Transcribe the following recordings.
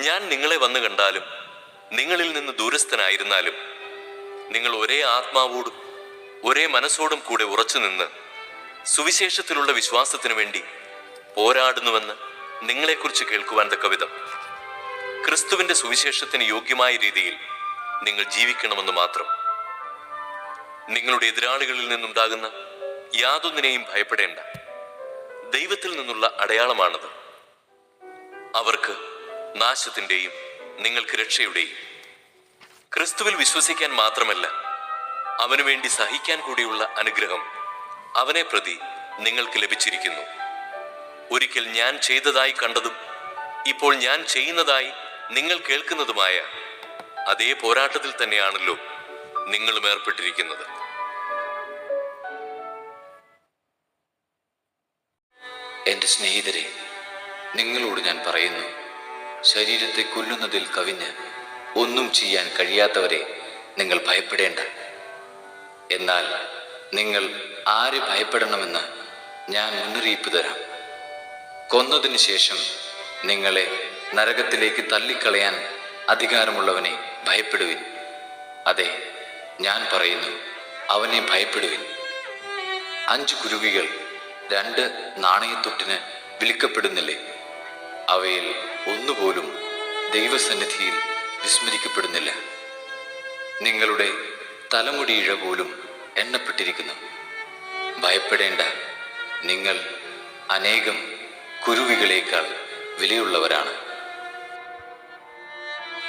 ഞാൻ നിങ്ങളെ വന്നു കണ്ടാലും നിങ്ങളിൽ നിന്ന് ദൂരസ്ഥനായിരുന്നാലും നിങ്ങൾ ഒരേ ആത്മാവോടും ഒരേ മനസ്സോടും കൂടെ ഉറച്ചു നിന്ന് സുവിശേഷത്തിലുള്ള വിശ്വാസത്തിനു വേണ്ടി പോരാടുന്നുവെന്ന് നിങ്ങളെക്കുറിച്ച് കേൾക്കുവാൻ തക്ക വിധം. ക്രിസ്തുവിന്റെ സുവിശേഷത്തിന് യോഗ്യമായ രീതിയിൽ നിങ്ങൾ ജീവിക്കണമെന്ന് മാത്രം. നിങ്ങളുടെ എതിരാളികളിൽ നിന്നുണ്ടാകുന്ന യാതൊന്നിനെയും ഭയപ്പെടേണ്ട. ദൈവത്തിൽ നിന്നുള്ള അടയാളമാണത്. അവർക്ക് നാശത്തിന്റെയും നിങ്ങൾക്ക് രക്ഷയുടെയും. ക്രിസ്തുവിൽ വിശ്വസിക്കാൻ മാത്രമല്ല അവനു വേണ്ടി സഹിക്കാൻ കൂടിയുള്ള അനുഗ്രഹം അവനെ പ്രതി നിങ്ങൾക്ക് ലഭിച്ചിരിക്കുന്നു. ഒരിക്കൽ ഞാൻ ചെയ്തതായി കണ്ടതും ഇപ്പോൾ ഞാൻ ചെയ്യുന്നതായി നിങ്ങൾ കേൾക്കുന്നതുമായ അതേ പോരാട്ടത്തിൽ തന്നെയാണല്ലോ നിങ്ങളും ഏർപ്പെട്ടിരിക്കുന്നത്. എന്റെ സ്നേഹിതരെ നിങ്ങളോട് ഞാൻ പറയുന്നു ശരീരത്തെ കൊല്ലുന്നതിൽ കവിഞ്ഞ് ഒന്നും ചെയ്യാൻ കഴിയാത്തവരെ നിങ്ങൾ ഭയപ്പെടേണ്ട. എന്നാൽ നിങ്ങൾ ആര് ഭയപ്പെടണമെന്ന് ഞാൻ മുന്നറിയിപ്പ് തരാം. കൊന്നതിന് ശേഷം നിങ്ങളെ നരകത്തിലേക്ക് തള്ളിക്കളയാൻ അധികാരമുള്ളവനെ ഭയപ്പെടുവിൻ. അതെ ഞാൻ പറയുന്നു അവനെ ഭയപ്പെടുവിൻ. അഞ്ച് കുരുവികൾ രണ്ട് നാണയത്തൊട്ടിന് വിളിക്കപ്പെടുന്നില്ലേ അവയിൽ ഒന്നുപോലും ദൈവസന്നിധിയിൽ വിസ്മരിക്കപ്പെടുന്നില്ല. നിങ്ങളുടെ തലമുടി ഇഴ പോലും എണ്ണപ്പെട്ടിരിക്കുന്നു. ഭയപ്പെടേണ്ട. നിങ്ങൾ അനേകം കുരുവികളേക്കാൾ വിലയുള്ളവരാണ്.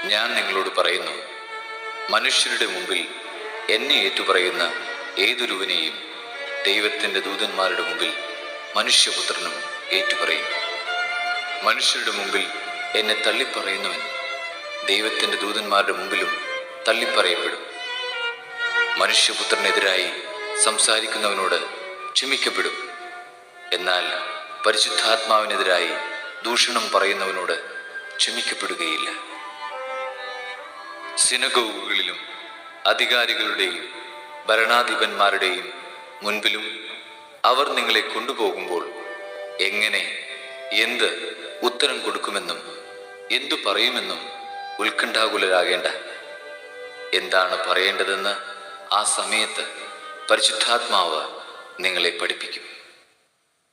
ഞാൻ നിങ്ങളോട് പറയുന്നു മനുഷ്യരുടെ മുമ്പിൽ എന്നെ ഏറ്റുപറയുന്ന ഏതൊരുവനെയും ദൈവത്തിന്റെ ദൂതന്മാരുടെ മുമ്പിൽ മനുഷ്യപുത്രനും ഏറ്റുപറയും. മനുഷ്യരുടെ മുമ്പിൽ എന്നെ തള്ളിപ്പറയുന്നവൻ ദൈവത്തിന്റെ ദൂതന്മാരുടെ മുമ്പിലും തള്ളിപ്പറയപ്പെടും. മനുഷ്യപുത്രനെതിരായി സംസാരിക്കുന്നവനോട് ക്ഷമിക്കപ്പെടും. എന്നാൽ പരിശുദ്ധാത്മാവിനെതിരായി ദൂഷണം പറയുന്നവനോട് ക്ഷമിക്കപ്പെടുകയില്ല. സിനഗോഗുകളിലും അധികാരികളുടെയും ഭരണാധിപന്മാരുടെയും മുൻപിലും അവർ നിങ്ങളെ കൊണ്ടുപോകുമ്പോൾ എങ്ങനെ എന്ത് ഉത്തരം കൊടുക്കുമെന്നും എന്തു പറയുമെന്നും ഉത്കണ്ഠാകുലരാകേണ്ട. എന്താണ് പറയേണ്ടതെന്ന് ആ സമയത്ത് പരിശുദ്ധാത്മാവ് നിങ്ങളെ പഠിപ്പിക്കും.